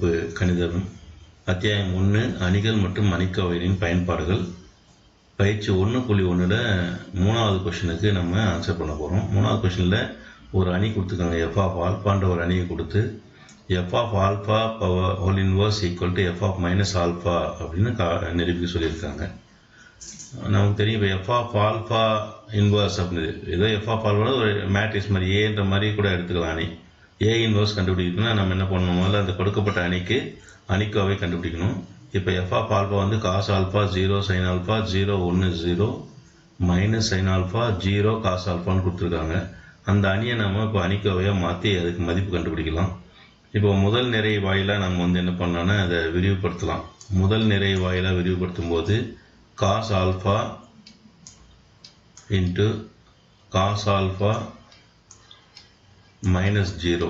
வகுப்பு கணிதம். அத்தியாயம் ஒன்று அணிகள் மற்றும் அணிக்கோவைகளின் பயன்பாடுகள். பயிற்சி ஒன்று புள்ளி ஒன்றில் மூணாவது கொஷினுக்கு நம்ம ஆன்சர் பண்ண போகிறோம் மூணாவது கொஷனில் ஒரு அணி கொடுத்துருக்காங்க. எஃப் ஆஃப் ஆல்ஃபான்ற ஒரு அணியை கொடுத்து F of alpha power whole inverse equal to F of minus alpha அப்படின்னு கா நிரூபிக்க சொல்லியிருக்காங்க. நமக்கு தெரியும் இப்போ எஃப் ஆஃப் ஆல்ஃபா இன்வர்ஸ் அப்படின்னு. ஏதோ எஃப் ஆஃப் ஆல்ஃபா ஒரு மேட்ரிக்ஸ் மாதிரி ஏன்ற மாதிரி கூட எடுத்துக்கலாம் அணி. ஏ இன்வர்ஸ் கண்டுபிடிக்கணும்னா நம்ம என்ன பண்ணணும்? முதல்ல அந்த கொடுக்கப்பட்ட அணிக்கு அணிக்கோவை கண்டுபிடிக்கணும். இப்போ எஃப் ஆஃப் ஆல்ஃபா வந்து cos alpha zero sin alpha zero ஒன்று zero minus sin alpha zero cos ஆல்ஃபான்னு கொடுத்துருக்காங்க. அந்த அணியை நம்ம இப்போ அணிக்கோவையாக மாற்றி அதுக்கு மதிப்பு கண்டுபிடிக்கலாம். இப்போ முதல் நிறை வாயிலாக நம்ம வந்து என்ன பண்ணலாம்னா அதை விரிவுபடுத்தலாம். முதல் நிறை வாயிலாக விரிவுபடுத்தும் போது cos alpha into cos alpha minus zero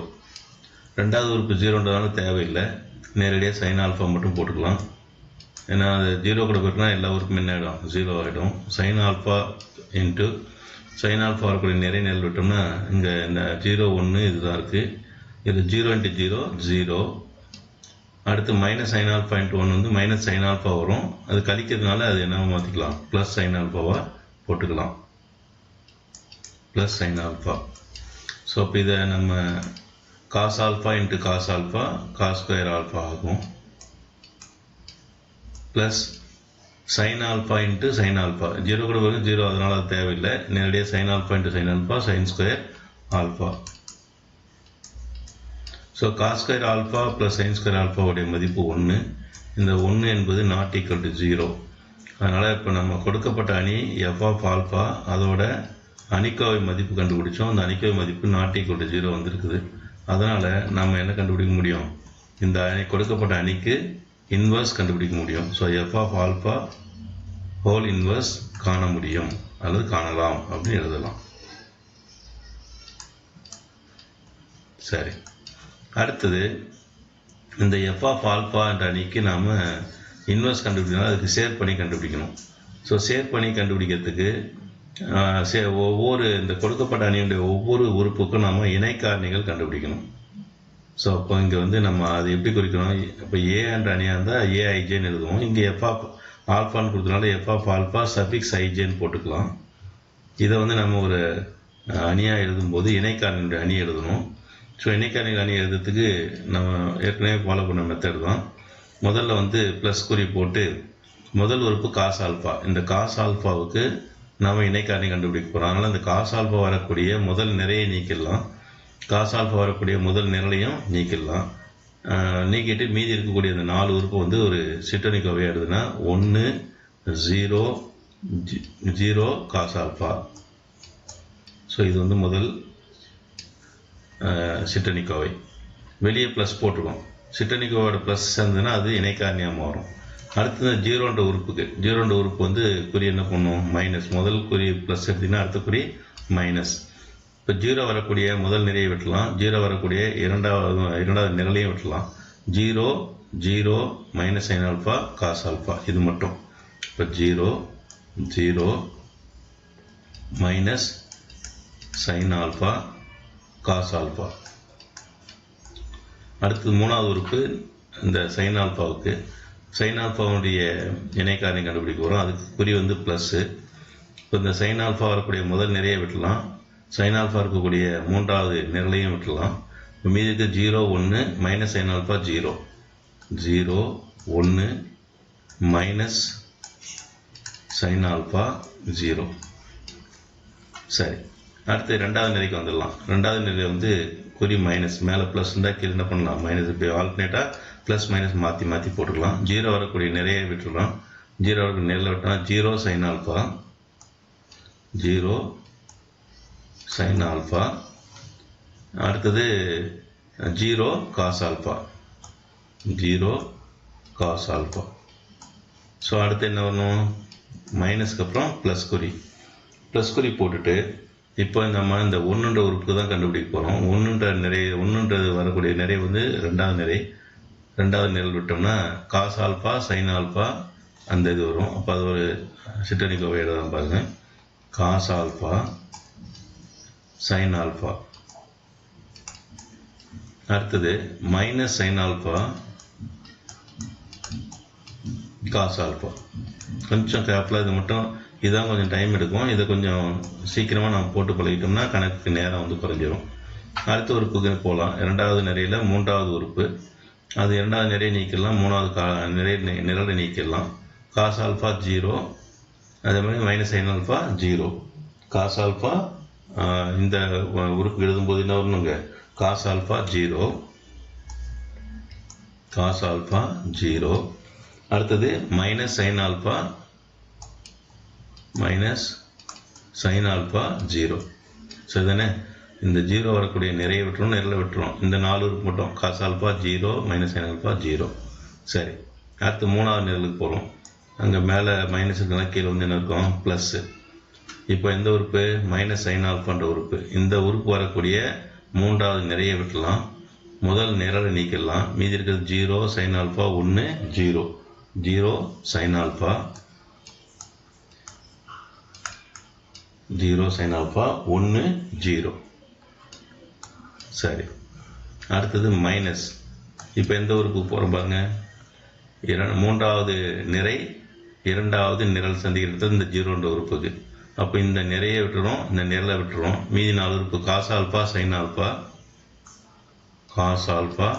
ரெண்டாவது உறுப்பு ஜீரோன்றதால தேவையில்லை. நேரடியாக சைன் ஆல்ஃபா மட்டும் போட்டுக்கலாம். ஏன்னா அது ஜீரோ கூட போட்டுனா எல்லா உறுப்பும் என்ன ஆகிடும் ஜீரோ ஆகிடும் sin alpha into sin alpha வரக்கூடிய நிறைய நெல் விட்டோம்னா இங்கே இந்த ஜீரோ ஒன்று இதுதான் இருக்குது இது ஜீரோ இன்ட்டு ஜீரோ ஜீரோ அடுத்து minus sine alpha into one வந்து மைனஸ் சைன் ஆல்ஃபா வரும். அது கழிக்கிறதுனால அது என்ன மாற்றிக்கலாம் ப்ளஸ் சைன் ஆல்ஃபாவாக போட்டுக்கலாம். ப்ளஸ் சைன் ஆல்ஃபா ஸோ இப்போ இதை நம்ம cos alpha into cos alpha cos square alpha ஆகும். Plus sine alpha into sine alpha zero கூட வரும் ஜீரோ. அதனால் அது தேவையில்லை. நேரடியாக sine alpha into sine alpha sine square alpha so cos square alpha plus sine square ஆல்ஃபாவுடைய மதிப்பு ஒன்று இந்த ஒன்று என்பது நாட் ஈக்குவல் டு ஜீரோ அதனால் இப்போ நம்ம கொடுக்கப்பட்ட அணி எஃப் ஆஃப் ஆல்ஃபா அதோட அணிக்காவை மதிப்பு கண்டுபிடிச்சோம். அந்த அணிக்கோவை மதிப்பு நாட் ஈக்குவல் டு ஜீரோ வந்திருக்குது. அதனால் நம்ம என்ன கண்டுபிடிக்க முடியும்? இந்த அணி கொடுக்கப்பட்ட அணிக்கு இன்வர்ஸ் கண்டுபிடிக்க முடியும். So F of alpha whole inverse காண முடியும். அல்லது காணலாம் அப்படின்னு எழுதலாம். சரி. அடுத்தது இந்த எஃப் ஆஃப் ஆல்ஃபா என்ற அணிக்கு நாம் இன்வர்ஸ் கண்டுபிடிக்கணும். அதுக்கு ஷேர் பண்ணி கண்டுபிடிக்கணும். ஸோ ஷேர் பண்ணி கண்டுபிடிக்கிறதுக்கு ஒவ்வொரு இந்த கொடுக்கப்பட்ட அணியுடைய ஒவ்வொரு உறுப்புக்கும் நாம் இணைக்காரணிகள் கண்டுபிடிக்கணும். ஸோ அப்போ இங்கே வந்து நம்ம அது எப்படி குறிக்கணும்? இப்போ ஏ என்ற அணியாக இருந்தால் ஏஐஜேன்னு எழுதுவோம். இங்கே எஃப் ஆஃப் ஆல்ஃபான்னு கொடுத்தனால எஃப் ஆஃப் ஆல்ஃபா சஃபிக்ஸ் ஐஜேன்னு போட்டுக்கலாம். இதை வந்து நம்ம ஒரு அணியாக எழுதும்போது இணைக்காரணியுடைய அணி எழுதணும். ஸோ இணைக்காரணிகள் அணி எழுதுறதுக்கு நம்ம ஏற்கனவே ஃபாலோ பண்ண மெத்தட் தான். முதல்ல வந்து ப்ளஸ் குறி போட்டு முதல் உறுப்பு காஸ் ஆல்ஃபா இந்த காஸ் ஆல்ஃபாவுக்கு நம்ம இணைக்காரணி கண்டுபிடிக்க போகிறோம் அதனால் அந்த காசால்பா வரக்கூடிய முதல் நிறைய நீக்கிடலாம். காசால்பா ஆல்ஃபா வரக்கூடிய முதல் நிரலையும் நீக்கிடலாம். நீக்கிட்டு மீதி இருக்கக்கூடிய அந்த நாலு உறுப்பு வந்து ஒரு சிட்டனிக்கோவை எழுதுனா ஒன்று ஜீரோ ஜீரோ காசால்பா. ஸோ இது வந்து முதல் சிட்டனிக்கோவை. வெளியே ப்ளஸ் போட்டிருக்கோம் சிட்டனிக்கோவோட ப்ளஸ் இருந்ததுன்னா அது இணைக்காரணியாக மாறும். அடுத்தது ஜீரோன்ற உறுப்புக்கு. ஜீரோன்ற உறுப்பு வந்து குறி என்ன பண்ணும்? மைனஸ் முதல் குறி ப்ளஸ் எடுத்திங்கன்னா அடுத்த குறி மைனஸ் இப்போ ஜீரோ வரக்கூடிய முதல் நிறையை வெட்டலாம். ஜீரோ வரக்கூடிய இரண்டாவது இரண்டாவது நிரலையும் வெட்டலாம். Zero zero minus sine alpha cos alpha இது மட்டும். இப்போ zero zero minus sine alpha cos alpha அடுத்தது மூணாவது உறுப்பு இந்த சைன் ஆல்ஃபாவுக்கு சைன் ஆல்ஃபாவுடைய இணைக்காரணி கண்டுபிடிக்க வரும் அதுக்கு குறி வந்து ப்ளஸ்ஸு இப்போ இந்த சைன் ஆல்ஃபா வரக்கூடிய முதல் நிறைய விட்டலாம் சைன் ஆல்ஃபா இருக்கக்கூடிய மூன்றாவது நிரலையும் விட்டுலாம் இப்போ இருக்க ஜீரோ ஒன்று minus sine alpha zero zero ஒன்று மைனஸ் சைன் ஆல்ஃபா ஜீரோ சரி. அடுத்து ரெண்டாவது நிலைக்கு வந்துடலாம். ரெண்டாவது நிலை வந்து குறி மைனஸ் மேலே ப்ளஸ் இருந்தால் கீழே என்ன பண்ணலாம்? மைனஸ் இப்போ ஆல்டர்னேட்டாக ப்ளஸ் மைனஸ் மாற்றி மாற்றி போட்டுக்கலாம். ஜீரோ வரக்கூடிய நிறைய விட்டுடலாம் ஜீரோ வரக்கூடிய நேரில் விட்டோம்னா zero sine alpha zero sine alpha அடுத்தது zero cos alpha zero cos alpha so அடுத்து என்ன வரணும்? மைனஸ்க்கு அப்புறம் ப்ளஸ் குறி. ப்ளஸ் குறி போட்டுட்டு இப்போ நம்ம இந்த ஒன்றுன்ற உறுப்புக்கு தான் கண்டுபிடிக்க போகிறோம் ஒன்றுன்ற நிறைய ஒன்றுன்றது வரக்கூடிய நிறைய வந்து ரெண்டாவது நிறை. ரெண்டாவது நிரல் விட்டோம்னா காஸ் ஆல்ஃபா சைன் ஆல்ஃபா அந்த இது வரும். அப்போ அது ஒரு சிட்டனிக்கோவை தான் பாருங்கள் காஸ் ஆல்ஃபா சைன் ஆல்ஃபா அடுத்தது minus sine alpha cos alpha கொஞ்சம் கேப்பில் இது மட்டும் இதான் கொஞ்சம் டைம் எடுக்கும். இதை கொஞ்சம் சீக்கிரமாக நம்ம போட்டு பழகிட்டோம்னா கணக்குக்கு நேரம் வந்து குறைஞ்சிரும். அடுத்த உறுப்புக்கு போகலாம் இரண்டாவது நிறையில் மூன்றாவது உறுப்பு. அது இரண்டாவது நிறைய நீக்கிடலாம் மூணாவது கா நிறைய நிரலை நீக்கிடலாம் காஸ் ஆல்ஃபா ஜீரோ அதே மாதிரி minus sine alpha zero cos alpha இந்த உ- உறுப்பு எழுதும்போது என்ன வரணுங்க cos alpha zero cos alpha zero அடுத்தது minus sine alpha minus sine alpha zero சரிதானே? இந்த ஜீரோ வரக்கூடிய நிறைய விட்டுரும் நிறைய விட்டுரும். இந்த நாலு மட்டும். Cos alpha zero minus sine alpha zero. சரி. அடுத்து மூணாவது நிரலுக்கு போகிறோம் அங்கே மேலே மைனஸ் இருக்கலாம் கீழே வந்து என்ன இருக்கும்? ப்ளஸ்ஸு இப்போ எந்த உறுப்பு? மைனஸ் சைன் ஆல்ஃபான்ற உறுப்பு. இந்த உறுப்பு வரக்கூடிய மூன்றாவது நிறைய விட்டுலாம். முதல் நிரலை நீக்கிடலாம். மீதி இருக்கிறது ஜீரோ சைன் ஆல்ஃபா ஒன்று zero. Zero sine alpha zero sine alpha ஒன்று ஜீரோ. சரி. அடுத்தது மைனஸ் இப்போ எந்த ஊருக்கு போகிறோம் பாருங்க. இர மூன்றாவது நிறை இரண்டாவது நிரல் சந்திக்கிறது இந்த ஜீரோன்ற உறுப்புக்கு. அப்போ இந்த நிறைய விட்டுறோம் இந்த நிரலை விட்டுறோம். மீதி நாலு உறுப்பு cos alpha sine alpha cos alpha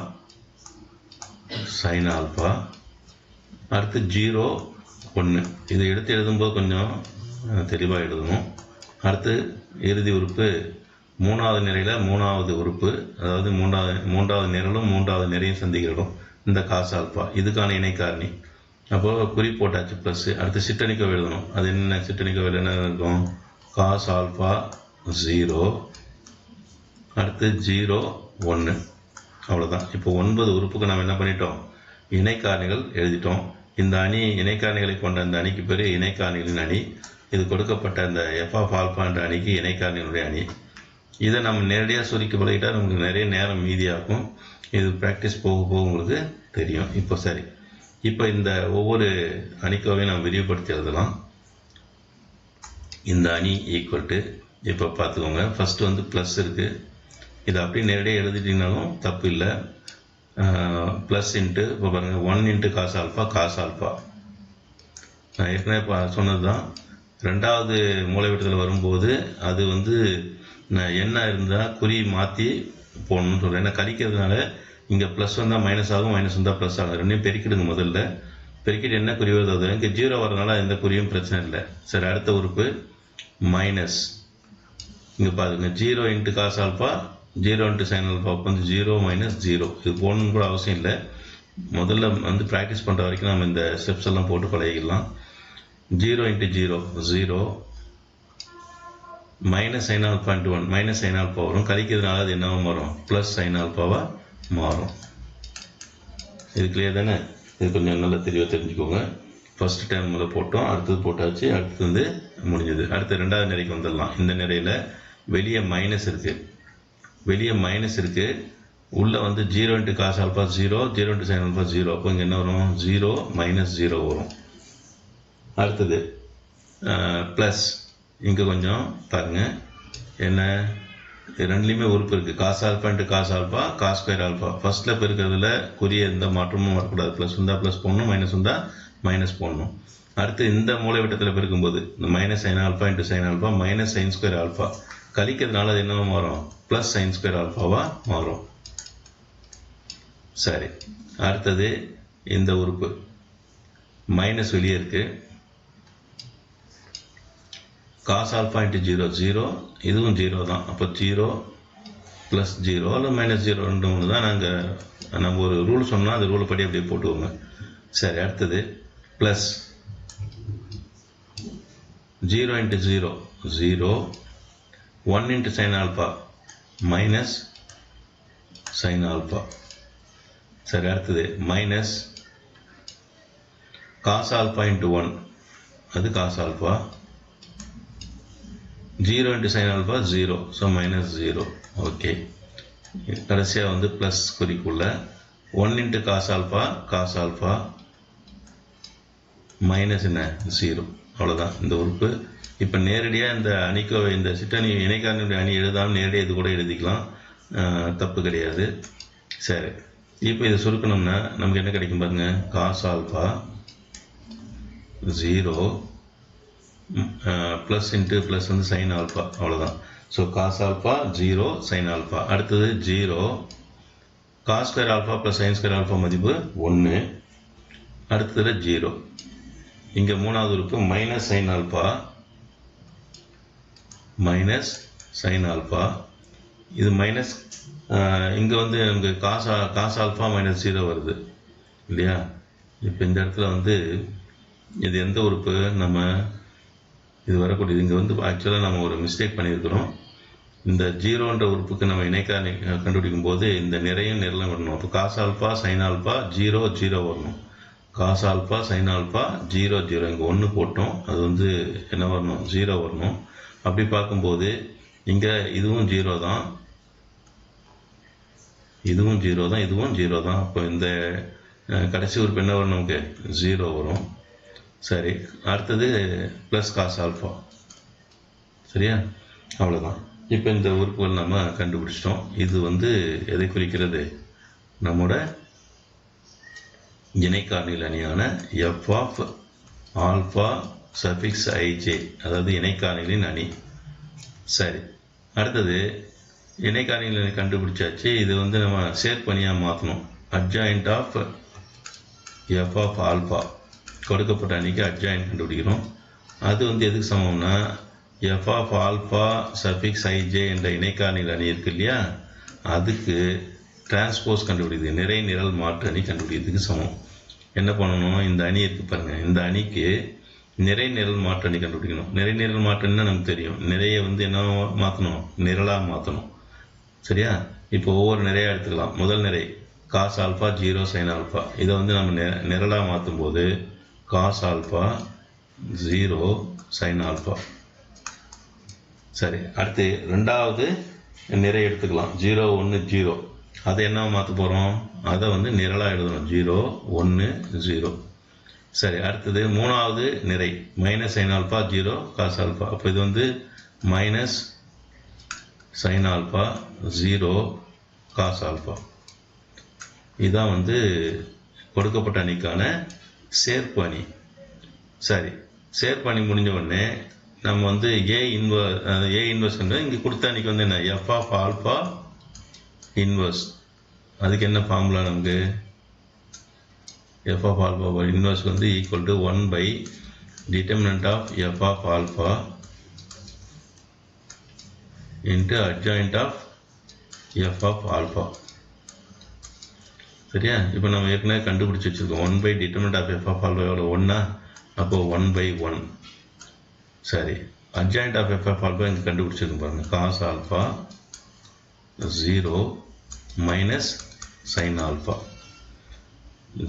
sine alpha அடுத்து ஜீரோ ஒன்று இதை எடுத்து எழுதும்போது கொஞ்சம் தெளிவாக எழுதணும். அடுத்து இறுதி உறுப்பு மூணாவது நிறையில் மூணாவது உறுப்பு அதாவது மூன்றாவது மூன்றாவது நிரலும் மூன்றாவது நிறையும் சந்திக்கிறோம் இந்த காசு ஆல்ஃபா இதுக்கான இணைக்காரணி அப்போ குறி போட்டாச்சு ப்ளஸ் அடுத்து சிட்டனிக்கோ எழுதணும். அது என்ன சிட்டனிக்கோ என்ன இருக்கும்? காஸ் ஆல்ஃபா ஜீரோ அடுத்து ஜீரோ ஒன்று அவ்வளோதான் இப்போ ஒன்பது உறுப்புக்கு நம்ம என்ன பண்ணிட்டோம்? இணைக்காரணிகள் எழுதிட்டோம். இந்த அணி இணைக்காரணிகளை கொண்ட அந்த அணிக்கு பேர் இணைக்காரணிகளின் அணி. இது கொடுக்கப்பட்ட அந்த எஃப் ஆஃப் ஆல்ஃபா என்ற அணிக்கு இணைக்காரணிகளுடைய அணி. இதை நம்ம நேரடியாக சுருக்கி பழகிட்டால் நமக்கு நிறைய நேரம் மீதியாகும். இது ப்ராக்டிஸ் போக போக உங்களுக்கு தெரியும். இப்போ சரி. இப்போ இந்த ஒவ்வொரு அணிக்காவையும் நம்ம விரிவுபடுத்தி எழுதலாம். இந்த அணி ஈக்குவல் டு இப்போ பார்த்துக்கோங்க. ஃபஸ்ட்டு வந்து ப்ளஸ் இருக்குது இதை அப்படியே நேரடியாக எழுதிட்டீங்கனாலும் தப்பு இல்லை. ப்ளஸ் இன்ட்டு இப்போ பாருங்கள் one into cos alpha cos alpha நான் ஏற்கனவே சொன்னது தான் ரெண்டாவது மூளைவெட்டத்தில் வரும்போது அது வந்து என்ன இருந்தால் குறி மாற்றி போடணும்னு சொல்கிறேன் ஏன்னா கழிக்கிறதுனால இங்கே ப்ளஸ் வந்தால் மைனஸ் ஆகும் மைனஸ் வந்தால் ப்ளஸ் ஆகும் ரெண்டையும் பெருக்கிடுங்க முதல்ல. பெருக்கிட்டு என்ன குறி வருது அது இங்கே ஜீரோ வரனால எந்த குறியும் பிரச்சனை இல்லை. சரி அடுத்த உறுப்பு மைனஸ் இங்கே பாருங்க zero into cos alpha zero into sine alpha அப்போ வந்து ஜீரோ மைனஸ் ஜீரோ இது போடணும்னு கூட அவசியம் இல்லை. முதல்ல வந்து ப்ராக்டிஸ் பண்ணுற வரைக்கும் நம்ம இந்த ஸ்டெப்ஸ் எல்லாம் போட்டு பழகிக்கலாம் zero into zero zero minus sine alpha into one minus sine alpha வரும். கழிக்கிறதுனால அது என்னவா மாறும்? ப்ளஸ் சைன் ஆல்பாவாக மாறும். இது கிளியர் தானே? இது கொஞ்சம் நல்லா தெளிவாக தெரிஞ்சுக்கோங்க. ஃபஸ்ட்டு டைம் முதல்ல போட்டோம். அடுத்தது போட்டாச்சு. அடுத்தது வந்து முடிஞ்சது. அடுத்து ரெண்டாவது நிறைக்கு வந்துடலாம். இந்த நிறையில் வெளியே மைனஸ் இருக்குது வெளியே மைனஸ் இருக்குது உள்ளே வந்து zero into cos alpha zero zero into sine alpha zero அப்போ இங்கே என்ன வரும்? ஜீரோ மைனஸ் ஜீரோ வரும். அடுத்தது ப்ளஸ் இங்கே கொஞ்சம் பாருங்க. என்ன? ரெண்டுலேயுமே உறுப்பு இருக்குது cos alpha into cos alpha cos square alpha ஃபஸ்ட்டில் பெருக்கிறதுல குறிய எந்த மாற்றமும் வரக்கூடாது. ப்ளஸ் வந்தால் ப்ளஸ் போடணும் மைனஸ் வந்தால் மைனஸ் போடணும். அடுத்து இந்த மூலைவிட்டத்தில் பெருக்கும்போது இந்த minus sine alpha into sine alpha minus sine square alpha கழிக்கிறதுனால அது என்னவா மாறும்? ப்ளஸ் சைன் ஸ்கொயர் ஆல்ஃபாவாக மாறும். சரி. அடுத்தது இந்த உறுப்பு. மைனஸ் வெளியே இருக்குது cos alpha into zero zero இதுவும் ஜீரோ தான். அப்போ ஜீரோ ப்ளஸ் ஜீரோ இல்லை மைனஸ் ஜீரோ ரெண்டு ஒன்று தான் நாங்கள் நம்ம ஒரு ரூல் சொன்னால் அந்த ரூல் படி அப்படியே போட்டுவோங்க சரி அடுத்தது plus zero into zero zero one into sine alpha minus sine alpha சரி அடுத்தது minus cos alpha into one அது cos alpha zero into sine alpha zero so minus zero okay கடைசியாக வந்து plus குறிக்குள்ள one into cos alpha cos alpha minus என்ன? Zero அவ்வளோதான் இந்த உறுப்பு. இப்போ நேரடியாக இந்த அணிக்கோ இந்த சிட்டணி இணைக்காரனுடைய அணி எழுதாமல் நேரடியாக இது கூட எழுதிக்கலாம். தப்பு கிடையாது. சரி. இப்போ இதை சுருக்கணும்னா நமக்கு என்ன கிடைக்கும் பாருங்க? Cos alpha zero plus into plus வந்து சைன் ஆல்ஃபா அவ்வளோதான் so cos alpha zero sine alpha அடுத்தது zero cos square alpha plus sine square alpha மதிப்பு ஒன்று அடுத்தது ஜீரோ இங்கே மூணாவது உறுப்பு minus sine alpha minus sine alpha இது மைனஸ் இங்கே வந்து நமக்கு காஸ் காசு காஸ் ஆல்ஃபா மைனஸ் ஜீரோ வருது. இல்லையா? இப்போ இந்த இடத்துல வந்து இது எந்த உறுப்பு? நம்ம இது வரக்கூடியது இங்கே வந்து ஆக்சுவலாக நம்ம ஒரு மிஸ்டேக் பண்ணியிருக்கிறோம். இந்த ஜீரோன்ற உறுப்புக்கு நம்ம இணைக்க கண்டுபிடிக்கும் போது இந்த நிறையும் நிரலும் வரணும். அப்போ cos alpha sine alpha zero zero வரணும். Cos alpha sine alpha zero zero இங்கே ஒன்று போட்டோம். அது வந்து என்ன வரணும்? ஜீரோ வரணும். அப்படி பார்க்கும்போது இங்கே இதுவும் ஜீரோ தான். இதுவும் ஜீரோ தான். இதுவும் ஜீரோ தான். அப்போ இந்த கடைசி உறுப்பு என்ன வரும் நமக்கு? ஜீரோ வரும். சரி அடுத்தது ப்ளஸ் காஸ் ஆல்ஃபா சரியா? அவ்வளோதான் இப்போ இந்த உறுப்புகள் நம்ம கண்டுபிடிச்சிட்டோம். இது வந்து எதை குறிக்கிறது? நம்மோட இணைக்காரணிகள் அணியான F of alpha suffix I J அதாவது இணைக்காரணிகளின் அணி. சரி அடுத்தது இணைக்காரணிகளை கண்டுபிடிச்சாச்சு? இது வந்து நம்ம சேர்ப்பணியாக மாற்றணும் adjoint of F of alpha கொடுக்கப்பட்ட அணிக்கு அட்ஜாயின் கண்டுபிடிக்கிறோம். அது வந்து எதுக்கு சமம்னா F of alpha suffix I J என்ற இணைக்காரணிகள் அணி இருக்கு இல்லையா? அதுக்கு டிரான்ஸ்போஸ் கண்டுபிடிக்குது நிறை நிரல் மாற்று அணி கண்டுபிடிக்கிறதுக்கு சமம். என்ன பண்ணணும்? இந்த அணி இருக்கு பாருங்கள் இந்த அணிக்கு நிறை நிரல் மாற்று அணி கண்டுபிடிக்கணும். நிறை நிரல் மாற்றுன்னா நமக்கு தெரியும். நிறைய வந்து என்ன மாற்றணும் நிரலாக மாற்றணும் சரியா? இப்போ ஒவ்வொரு நிறையா எடுத்துக்கலாம். முதல் நிறை cos alpha zero sine alpha இதை வந்து நம்ம நெ நிரலாக மாற்றும் போது cos alpha zero sine alpha. சரி அடுத்து ரெண்டாவது நிறை எடுத்துக்கலாம். ஜீரோ ஒன்று ஜீரோ. அதை என்ன மாற்ற போகிறோம் அதை வந்து நிரலாக எழுதணும். ஜீரோ ஒன்று ஜீரோ. சரி அடுத்தது மூணாவது நிறை. Minus sine alpha zero cos alpha. அப்போ இது வந்து minus sine alpha zero cos alpha. இதுதான் வந்து கொடுக்கப்பட்ட அணிக்கான சேர்ப்பு அணி சரி சேர்ப்பு அணி முடிஞ்ச உடனே நம்ம வந்து ஏ இன்வர்ஸ் ஏ இன்வர்ஸ் இங்கே கொடுத்த அன்னைக்கு வந்து என்ன? எஃப் ஆஃப் ஆல்ஃபா இன்வர்ஸ் அதுக்கு என்ன ஃபார்முலா நமக்கு? எஃப் ஆஃப் ஆல்ஃபா இன்வர்ஸ் வந்து equal to one by determinant of F of alpha into adjoint of F of alpha சரியா? இப்போ நம்ம ஏற்கனவே கண்டுபிடிச்சி வச்சுருக்கோம். One by determinant of F of alpha எவ்வளோ ஒன்னா? அப்போ ஒன் பை ஒன் சரி. Adjoint of F of alpha இங்கே கண்டுபிடிச்சிருக்கோம் பாருங்க. Cos alpha zero minus sine alpha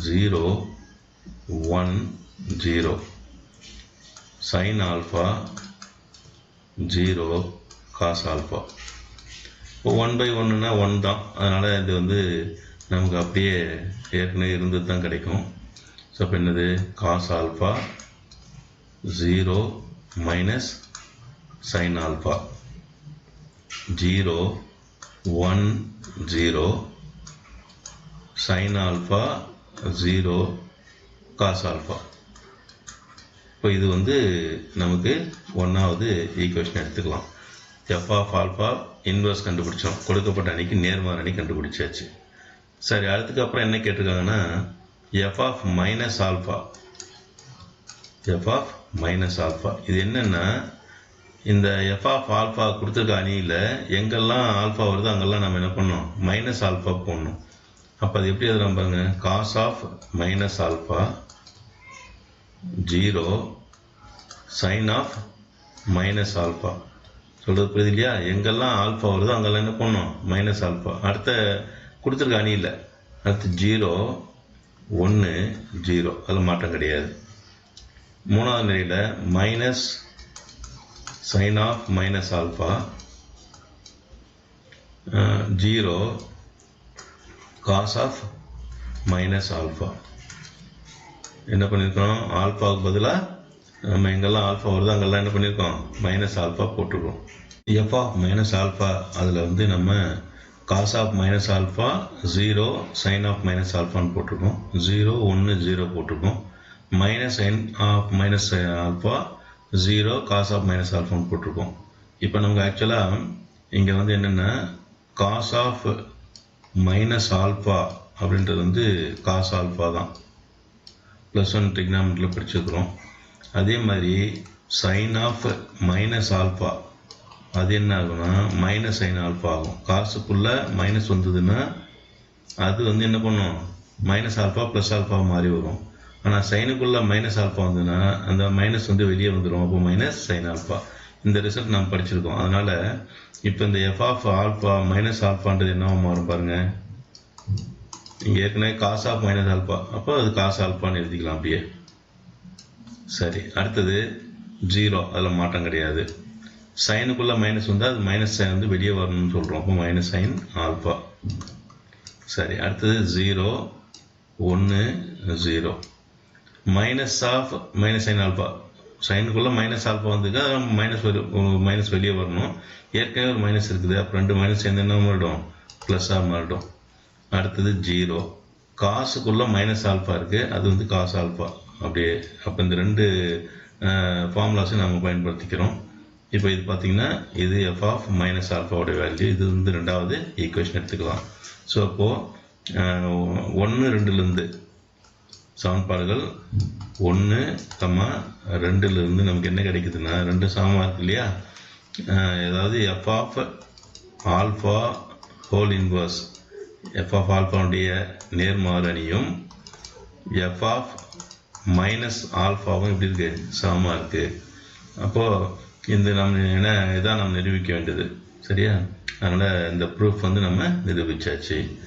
zero one zero sine alpha zero cos alpha இப்போ ஒன் பை ஒன்றுனா one தான். அதனால் இது வந்து நமக்கு அப்படியே ஏற்கனவே இருந்தது தான் கிடைக்கும். ஸோ அப்போ என்னது? Cos alpha zero minus sine alpha zero one zero sine alpha zero cos alpha இப்போ இது வந்து நமக்கு ஒன்றாவது ஈக்குவேஷன் எடுத்துக்கலாம். எஃப் ஆஃப் ஆல்ஃபா இன்வர்ஸ் கண்டுபிடிச்சோம். கொடுக்கப்பட்ட அன்னைக்கு நேர்மாறு அணி கண்டுபிடிச்சாச்சு. சரி அதுக்கு அப்புறம் என்ன கேட்டிருக்காங்கன்னா F of minus alpha F of minus alpha இது என்னென்னா இந்த எஃப் ஆஃப் ஆல்ஃபா கொடுத்துருக்க அணியில் எங்கெல்லாம் ஆல்ஃபா வருதோ அங்கெல்லாம் நம்ம என்ன பண்ணோம் மைனஸ் ஆல்ஃபா போடணும். அப்போ அது எப்படி எழுதுறோம் பாருங்க. Cos of minus alpha zero sine of minus alpha சொல்கிறது புரியுது இல்லையா? எங்கெல்லாம் ஆல்ஃபா வருதோ அங்கெல்லாம் என்ன பண்ணோம் மைனஸ் ஆல்ஃபா அடுத்த கொடுத்துருக்க அணி இல்லை. அடுத்து ஜீரோ ஒன்று ஜீரோ. அதில் மாற்றம் கிடையாது. மூணாவது நிலையில் minus sine of minus alpha zero cos of minus alpha என்ன பண்ணியிருக்கோம் ஆல்ஃபாவுக்கு பதிலாக நம்ம எங்கெல்லாம் ஆல்ஃபா வருதோ அங்கெல்லாம் என்ன பண்ணியிருக்கோம் மைனஸ் ஆல்ஃபா போட்டுருக்கோம். எஃப் ஆஃப் மைனஸ் ஆல்ஃபா அதில் வந்து நம்ம cos of minus alpha zero sine of minus ஆல்ஃபான்னு போட்டிருக்கோம். ஜீரோ ஒன்று ஜீரோ போட்டிருக்கோம். Minus sine of minus alpha zero cos of minus ஆல்ஃபான்னு போட்டிருக்கோம். இப்போ நமக்கு ஆக்சுவலாக இங்கே வந்து என்னென்னா காஸ் ஆஃப் மைனஸ் ஆல்ஃபா அப்படின்றது வந்து காஸ் ஆல்ஃபா தான். ப்ளஸ் ஒன் ட்ரிக்னாமெண்ட்டில் படிச்சிருக்கிறோம். அதே மாதிரி சைன் ஆஃப் மைனஸ் ஆல்ஃபா அது என்ன ஆகும்னா மைனஸ் சைன் ஆல்ஃபா ஆகும். காசுக்குள்ளே மைனஸ் வந்ததுன்னா அது வந்து என்ன பண்ணும்? மைனஸ் ஆல்ஃபா ப்ளஸ் ஆல்ஃபா மாறி வரும். ஆனால் சைனுக்குள்ளே மைனஸ் ஆல்ஃபா வந்ததுன்னா அந்த மைனஸ் வந்து வெளியே வந்துடும் அப்போ மைனஸ் சைன் ஆல்ஃபா இந்த ரிசல்ட் நம்ம படிச்சிருக்கோம். அதனால் இப்போ இந்த எஃப் ஆஃப் ஆல்ஃபா மைனஸ் ஆல்ஃபான்றது என்னவா மாறும் பாருங்க. இங்கே ஏற்கனவே காஸ் ஆஃப் மைனஸ் ஆல்ஃபா அப்போ அது காஸ் ஆல்ஃபான்னு எழுதிக்கலாம் அப்படியே. சரி அடுத்தது ஜீரோ அதில் மாற்றம் கிடையாது. சைனுக்குள்ளே மைனஸ் வந்து அது மைனஸ் சைன் வந்து வெளியே வரணும்னு சொல்கிறோம் அப்போ மைனஸ் சைன் ஆல்ஃபா சரி அடுத்தது ஜீரோ ஒன்று zero minus of minus sine alpha சைனுக்குள்ளே minus alpha வந்துருக்கு. அது மைனஸ் மைனஸ் வெளியே வரணும். ஏற்கனவே ஒரு மைனஸ் இருக்குது. அப்போ ரெண்டு மைனஸ் சேர்ந்து என்ன மாறிடும்? ப்ளஸ்ஸாக மாறிடும். அடுத்தது ஜீரோ காசுக்குள்ளே மைனஸ் ஆல்ஃபா இருக்குது அது வந்து காசு ஆல்ஃபா அப்படியே அப்போ இந்த ரெண்டு ஃபார்முலாஸையும் நம்ம பயன்படுத்திக்கிறோம். இப்போ இது பார்த்தீங்கன்னா இது எஃப் ஆஃப் மைனஸ் ஆல்ஃபாவோட வேல்யூ இது வந்து ரெண்டாவது ஈக்குவேஷன் எடுத்துக்கலாம். ஸோ அப்போது ஒன்று ரெண்டுலேருந்து சமன்பாடுகள் ஒன்று கம்மா ரெண்டுலேருந்து நமக்கு என்ன கிடைக்குதுன்னா ரெண்டு சமமாக இருக்கு இல்லையா? ஏதாவது F of alpha whole inverse F of ஆல்ஃபாவுடைய நேர்மாறு அணியும் எஃப் ஆஃப் மைனஸ் ஆல்ஃபாவும் எப்படி இருக்குது சமமாக இருக்குது அப்போது இந்த நம்ம என்ன இதான் நம்ம நிரூபிக்க வேண்டியது. சரியா? அதனால் இந்த ப்ரூஃப் வந்து நம்ம நிரூபிச்சாச்சு.